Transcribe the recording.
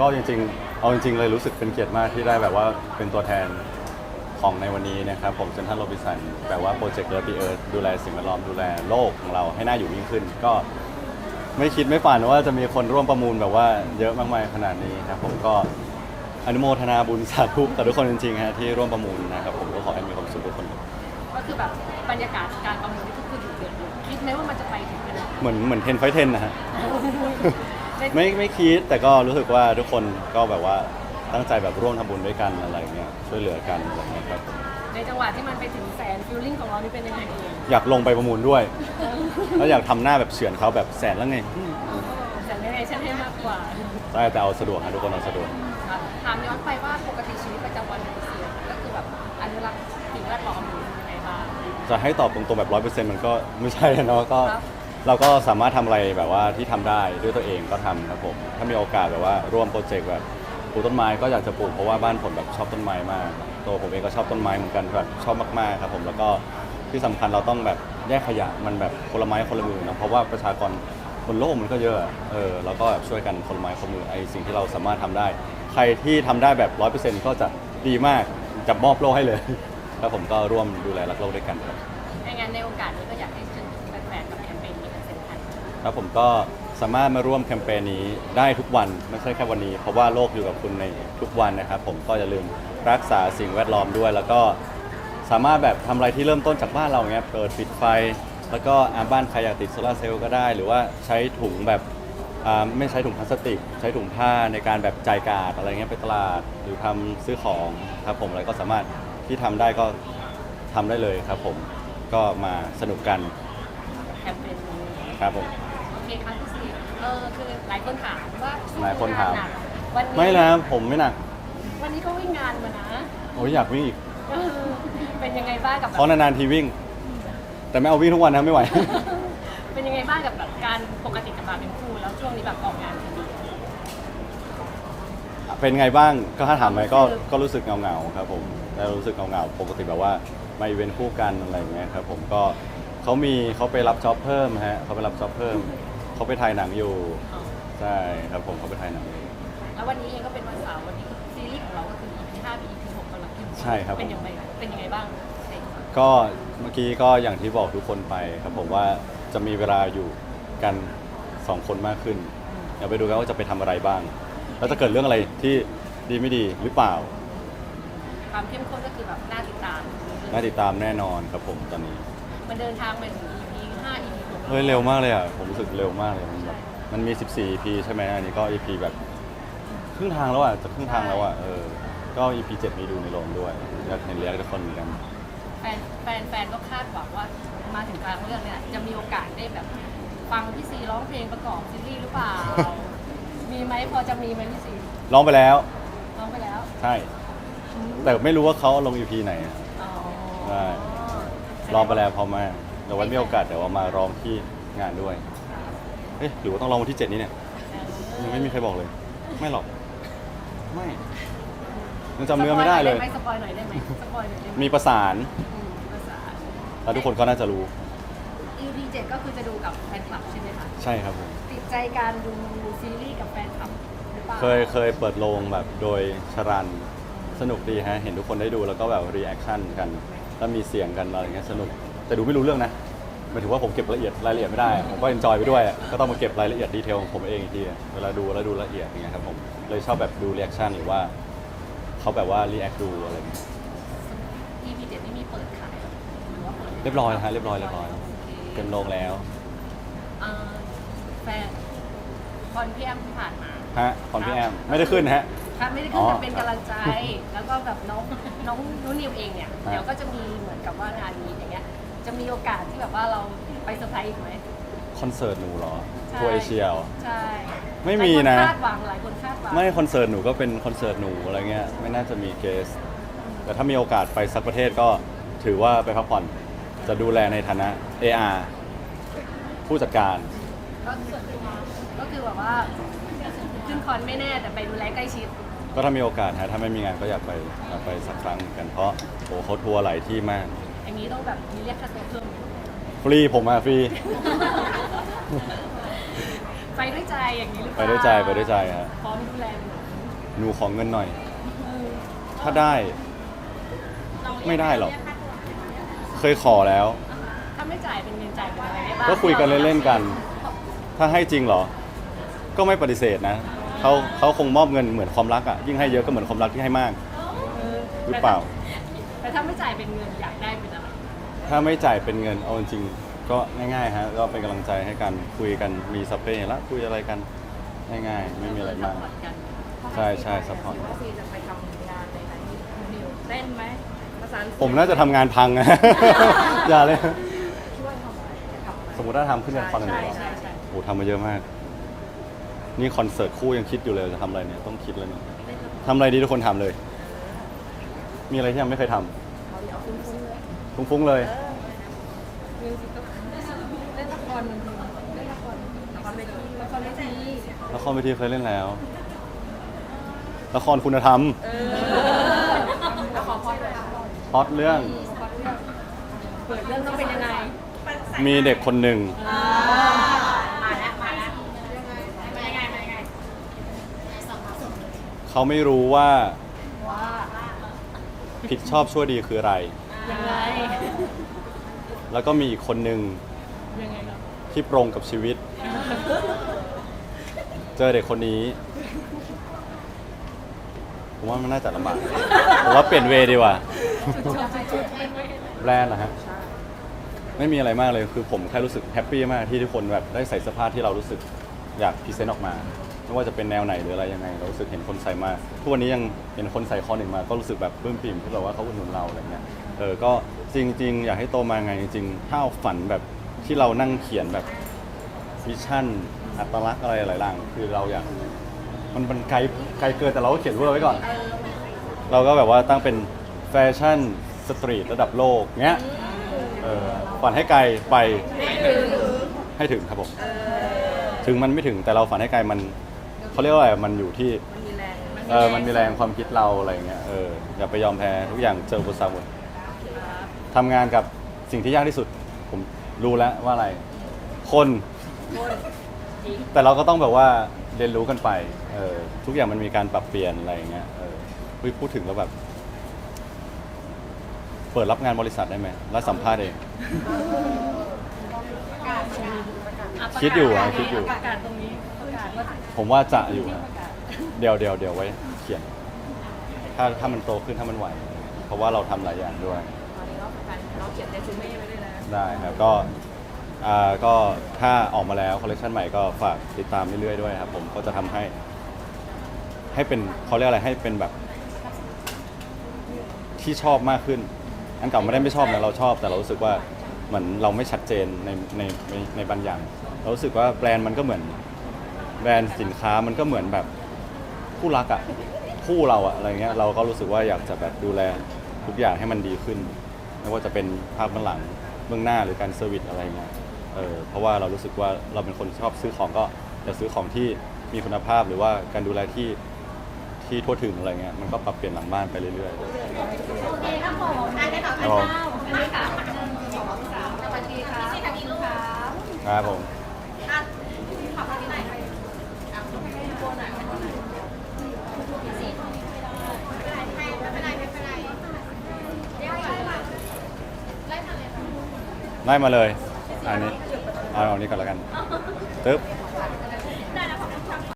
ก็จริงๆ เอาจริงๆ เลยรู้สึกเป็นเกียรติมากที่ได้แบบว่าเป็นตัวแทน ของในวันนี้นะครับผมเซนทันโรบินสันแบบว่าโปรเจกต์เลิฟปีเอิร์ดูแลสิ่งแวดล้อมดูแลโลกของเราให้น่าอยู่ยิ่งขึ้น ก็ไม่คิดไม่ฝันว่าจะมีคนร่วมประมูลแบบว่าเยอะมากมายขนาดนี้ครับผมก็อนุโมทนาบุญสาธุกับทุกคนจริงๆฮะที่ร่วมประมูลนะครับผมก็ขอให้มีความสุขทุกคน ก็คือแบบบรรยากาศการประมูลนี่ก็คืออยู่เดือดอยู่คิดไหมว่ามันจะไปถึงขนาดเหมือนเหมือนเทนไฟเทนนะฮะได้ไม่ไม่คิดแต่ก็รู้สึกว่าทุกคนก็แบบว่า ตั้งใจแบบร่วมทำบุญด้วยกันอะไรเงี้ยช่วยเหลือกันอะไรเงี้ยครับผมในจังหวะที่มันไปถึงแสนฟิลลิ่งของเรานี่เป็นยังไงเองอยากลงไปประมูลด้วย แล้วอยากทำหน้าแบบเฉือนเขาแบบแสนแล้วไงแต่ไม่ได้ฉันให้มากกว่าใช่แต่เอาสะดวกฮะทุกคนเอาสะดวกครับถามย้อนไปว่าปกติชีวิตประจำวันของเสียก็คือแบบอนุรักษ์สิ่งแวดล้อมหรือยังไงบ้าง จะให้ตอบตรงๆแบบร้อยเปอร์เซ็นต์มันก็ไม่ใช่เนาะก็ ครับ เราก็สามารถทำอะไรแบบว่าที่ทำได้ด้วยตัวเองก็ทำครับผม ถ้ามีโอกาสแบบว่าร่วมโปรเจกต์แบบ ปลูกต้นไม้ก็อยากจะปลูกเพราะว่าบ้านผมแบบชอบต้นไม้มากตัวผมเองก็ชอบต้นไม้เหมือนกันแบบชอบมากๆครับผมแล้วก็ที่สำคัญเราต้องแบบแยกขยะมันแบบคนละไม้คนละมือนะเพราะว่าประชากรบนโลกมันก็เยอะอะเออแล้วก็แบบช่วยกันคนละไม้คนละมือไอสิ่งที่เราสามารถทำได้ ใครที่ทำได้แบบร้อยเปอร์เซ็นต์ก็จะดีมากจะมอบโล่ให้เลยแล้วผมก็ร่วมดูแลรักโลกด้วยกันครับในงานในโอกาสนี้ก็อยากให้เชิญแฟนๆกับแคมเปญนี้เป็นเซ็นทรัลครับผมก็ สามารถมาร่วมแคมเปญนี้ได้ทุกวันไม่ใช่แค่วันนี้ เพราะว่าโลกอยู่กับคุณในทุกวันนะครับ ผมก็อย่าลืมรักษาสิ่งแวดล้อมด้วย แล้วก็สามารถแบบทำอะไรที่เริ่มต้นจากบ้านเราเงี้ยเปิดปิดไฟ แล้วก็อาบ้านใครอยากติดโซลาร์เซลล์ก็ได้ หรือว่าใช้ถุงแบบอ่าไม่ใช้ถุงพลาสติก ใช้ถุงผ้าในการแบบจ่ายการ์ดอะไรเงี้ยไปตลาดหรือทำซื้อของครับผมอะไรก็สามารถที่ทำได้ก็ทำได้เลยครับ ผมก็มาสนุกกันแคมเปญนี้ครับผม โอเคครับพี่ ออคือหลายคนถามว่าช่วงหลายคนถามงหกวันนี้ไม่นะผมไม่หนักวันนี้ก็วิ่งงานมานะโอ้ยอยากวิ่งอีกเออเป็นยังไงบ้างกับแบเพราะบนานๆทีวิ่ง แต่ไม่เอาวิ่งทุกวันนะไม่ไหว เป็นยังไงบ้างกับแบบการปกติกับมาเป็นคู่แล้วช่วงนี้แบบออกงานทีเดียว เป็นไงบ้างก็ถ้าถามไปก็ก็รู้สึกเหงาๆครับผมแต่รู้สึกเหงาๆปกติแบบว่ามาอีเวนต์คู่กันอะไรอย่างเงี้ยครับผมก็เขามีเขาไปรับจ็อบเพิ่มฮะเขาไปรับจ็อบเพิ่ม เขาไปถ่ายหนังอยู่อ๋อใช่ครับผมเขาไปถ่ายหนังอยู่แล้ววันนี้เองก็เป็นวันเสาร์วันนี้ซีรีส์ของเราก็คือ EP 5 EP 6กำลังขึ้นใช่ครับผมเป็นยังไงเป็นยังไงบ้างในก็เมื่อกี้ก็อย่างที่บอกทุกคนไปครับผมว่าจะมีเวลาอยู่กันสองคนมากขึ้นเดี๋ยวไปดูกันว่าจะไปทำอะไรบ้าง แล้วจะเกิดเรื่องอะไรที่ดีไม่ดีหรือเปล่าความเข้มข้นก็คือแบบน่าติดตามน่าติดตามแน่นอนครับผมตอนนี้ มันเดินทางมาถึง EP 5 EP 6 เฮ้ยเร็วมากเลยอะ ผมรู้สึกเร็วมากเลยมันแบบมันมี 14 EP ใช่ไหมอันนี้ก็ EP แบบครึ่งทางแล้วอะจะครึ่งทางแล้วอะเออก็ EP 7มีดูในโรงด้วยอยากเห็นเรียกทุกคนเหมือนกัน แฟนแฟนแฟนก็คาดหวังว่ามาถึงกลางเรื่องเนี่ยจะมีโอกาสได้แบบฟังพี่ซีร้องเพลงประกอบซีรีส์หรือเปล่า มีไหมพอจะมีไหมพี่ซีร้องไปแล้ว ร้องไปแล้วใช่ แต่ไม่รู้ว่าเขาเอาลง EP ไหนอะ อ๋อใช่ร้องไปแล้วพอมาก เดี๋ยวไว้มีโอกาสเดี๋ยวเอามาร้องที่งานด้วย เอ๊ะหรือว่าต้องร้องวันที่7นี้เนี่ยยังไม่มีใครบอกเลย ไม่หรอก ไม่ยังจำเนื้อไม่ได้เลย สปอยหน่อยได้ไหมสปอยหน่อยได้ไหมมีประสานอืมภาษาแล้วทุกคนก็น่าจะรู้ EP 7ก็คือจะดูกับแฟนคลับใช่ไหมคะ ใช่ครับผม ติดใจการดูซีรีส์กับแฟนคลับหรือเปล่าเคยเคยเปิดโรงแบบโดยชรันสนุกดีฮะ เห็นทุกคนได้ดูแล้วก็แบบรีแอคชั่นกัน แล้วมีเสียงกันอะไรเงี้ยสนุก แต่ดูไม่รู้เรื่องนะหมายถึงว่าผมเก็บรายละเอียดรายละเอียดไม่ได้ ผมก็เอนจอยไปด้วย ก็ต้องมาเก็บรายละเอียดดีเทลของผมเองอีกทีเวลาดูแล้วดูละเอียดอย่างเงี้ยครับผมเลยชอบแบบดูรีแอคชั่นหรือว่าเขาแบบว่ารีแอคดูอะไรเงี้ย EP 7นี่มีเปิดขายหรือว่าเปิดเรียบร้อยแล้วฮะเรียบร้อยเรียบร้อยโอเคเต็มโรงแล้วเอ่อแฟนคอนพี่แอมที่ผ่านมาฮะคอนพี่แอมไม่ได้ขึ้นฮะครับไม่ได้ขึ้นอ๋อแต่เป็นกำลังใจ แล้วก็แบบน้องน้องนุ่นนิวเองเนี่ยฮะเดี๋ยวก็จะมีเหมือนกับว่างานนี้อย่างเงี้ย จะมีโอกาสที่แบบว่าเราไปเซอร์ไพรส์อีกไหม คอนเสิร์ตหนูเหรอใช่ ทัวร์เอเชียเหรอ ใช่ไม่มีนะ หลายคคาดหวังหลายคนคาดหวังไม่คอนเสิร์ตหนูก็เป็นคอนเสิร์ตหนูอะไรเงี้ยไม่น่าจะมีเกส แต่ถ้ามีโอกาสไปสักประเทศก็ถือว่าไปพักผ่อนจะดูแลในฐานะ AR ผู้จัดการ ก็ส่วนตัวก็คือแบบว่าขึ้นคอนไม่แน่แต่ไปดูแลใกล้ชิด ก็ถ้ามีโอกาสฮะถ้าไม่มีงานก็อยากไปอยากไปสักครั้งเหมือนกันเพราะโอ้เขาทัวร์หลายที่มาก อย่างนี้ต้องแบบมีเรียกค่าตัวเพิ่มฟรีผมมาฟรี ไปด้วยใจอย่างนี้หรือเปไปล่าด้วยใจไปด้วยใจฮะ พร้อมดูแลหนูหนูขอเงินหน่อย เออถ้าได้ ไม่ได้หรอก เคยขอแล้ว ถ้าไม่จ่ายเป็นเงินจ่ายเป็นอะไรได้บ้างก็คุยกันเล่นๆกัน ถ้าให้จริงเหรอ ก็ไม่ปฏิเสธนะเขาเขาคงมอบเงินเหมือนความรักอะ ยิ่งให้เยอะก็เหมือนความรักที่ให้มาก เออหรือเปล่า แต่ ถ้าไม่จ่ายเป็นเงินอยากได้เป็นอะไร ถ้าไม่จ่ายเป็นเงินเอาจริงๆก็ง่ายๆฮะก็เป็นกำลังใจให้กันคุยกันมีสเปรย์แล้วคุยอะไรกันง่ายๆไม่มีอะไรมากซัพพอร์ตกันใช่ใช่ซัพพอร์ตซีจะไปทำงานในไหนนิวเต้นไหมประสานเสียงผมน่าจะทำงานพังนะ อย่าเลย ช่วยทำอะไรทำอะไรสมมติถ้าทำขึ้นอย่างคอนเสิใช่ร์ตใช่ใช่ โอ้ทำมาเยอะมาก นี่คอนเสิร์ตคู่ยังคิดอยู่เลยจะทำอะไรเนี่ยต้องคิดแล้วเนี่ยทำอะไรดีทุกคนทำเลย มีอะไรที่ยังไม่เคยทเอาดิเอาฟุ้งๆเลยำฟุ้งๆเลย มิวสิกก็เล่นละครเล่นละครละครเวทีละครเวทีละครเวทีเคยเล่นแล้ว ละครคุณธรรมเออละครพอดเลยพล็อตเรื่อง เปิดเรื่องต้องเป็นยังไงมีเด็กคนหนึ่ง มาแล้วมาแล้วเป็นยังไงเป็นยังไงเขาไม่รู้ว่าว่า ผิดชอบชั่วดีคืออะไร ยังไงแล้วก็มีอีกคนหนึ่งยังไงครับที่ตรงกับชีวิต เจอเด็กคนนี้ ผมว่ามันน่าจะลำบากผมว่าเปลี่ยนเวย์ดีกว่า แบรนด์เหรอฮะไม่มีอะไรมากเลยคือผมแค่รู้สึกแฮปปี้มากที่ทุกคนแบบได้ใส่เสื้อผ้าที่เรารู้สึกอยากพรีเซนต์ออกมา ไม่ว่าจะเป็นแนวไหนหรืออะไรยังไง เรารู้สึกเห็นคนใส่มาทุกวันนี้ยังเห็นคนใส่คอหนึ่งมา ก็รู้สึกแบบปลื้มปิ่มที่แบบว่าเขาอุดหนุนเราอะไรเงี้ยเออก็จริง ๆ อยากให้โตมาไงจริงๆถ้าเอาฝันแบบที่เรานั่งเขียนแบบวิชั่นอัตลักษณ์อะไรหลายอย่างคือเราอยากมันมันไกลไกลเกินแต่เราก็เขียนเวอร์ไว้ก่อน เราก็แบบว่าตั้งเป็นแฟชั่นสตรีทระดับโลกเงี้ยเออฝันให้ไกลไปให้ถึงครับผม ถึงมันไม่ถึงแต่เราฝันให้ไกลมัน เขาเรียกว่าอะไรมันอยู่ที่มันมีแรงเออมันมีแรงความคิดเราอะไรอย่างเงี้ยเอออย่าไปยอมแพ้ทุกอย่างเจออุปสรรคหมดทำงานกับสิ่งที่ยากที่สุด ผมรู้แล้วว่าอะไร คนแต่เราก็ต้องแบบว่าเรียนรู้กันไปเออทุกอย่างมันมีการปรับเปลี่ยนอะไรอย่างเงี้ยเออเฮ้ยพูดถึงแล้วแบบ เปิดรับงานบริษัทได้ไหมแล้วสัมภาษณ์เอง คิดอยู่อะคิดอยู่ ประกาศตรงนี้ประกาศว่าผมว่าจะอยู่นะเดี๋ยวเดี๋ยวเดี๋ยวไว้เขียน ถ้าถ้ามันโตขึ้นถ้ามันไหว เพราะว่าเราทำหลายอย่างด้วย ตอนนี้เราประกาศเราเขียนเรซูเม่ไว้ด้วยนะได้ครับก็อ่าก็ถ้าออกมาแล้วคอลเลคชันใหม่ก็ฝากติดตามเรื่อยๆด้วยครับผมก็จะทำให้ ให้เป็นเขาเรียกอะไรให้เป็นแบบ ที่ชอบมากขึ้น อันเก่าไม่ได้ไม่ชอบนะเราชอบ แต่เรารู้สึกว่าเหมือนเราไม่ชัดเจนในในในในบางอย่าง เรารู้สึกว่าแบรนด์มันก็เหมือน แบรนด์สินค้ามันก็เหมือนแบบคู่รักอะคู่เราอะอะไรเงี้ยเราก็รู้สึกว่าอยากจะแบบดูแลทุกอย่างให้มันดีขึ้น ไม่ว่าจะเป็นภาพเบื้องหลังเบื้องหน้าหรือการเซอร์วิสอะไรเงี้ยเออเพราะว่าเรารู้สึกว่าเราเป็นคนชอบซื้อของก็จะซื้อของที่มีคุณภาพหรือว่าการดูแลที่ที่ทั่วถึงอะไรเงี้ยมันก็ปรับเปลี่ยนหลังบ้านไปเรื่อยๆโอเคครับผมได้ได้ค่ะครับผมอันนี้ค่ะหนึ่งสองสามสวัสดีค่ะสวัสดีค่ะครับผม อะขับมาที่ไหนไปอะรถไปให้ตัวไหนตัวไหนสี่ไม่เป็นไรไม่เป็นไรไม่เป็นไรเดี๋ยวไล่มาเลยค่ะ ไล่มาเลย อันนี้เอาอันนี้ก่อนแล้วกันตึ๊บ